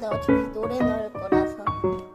근데 어차피 노래 넣을 거라서.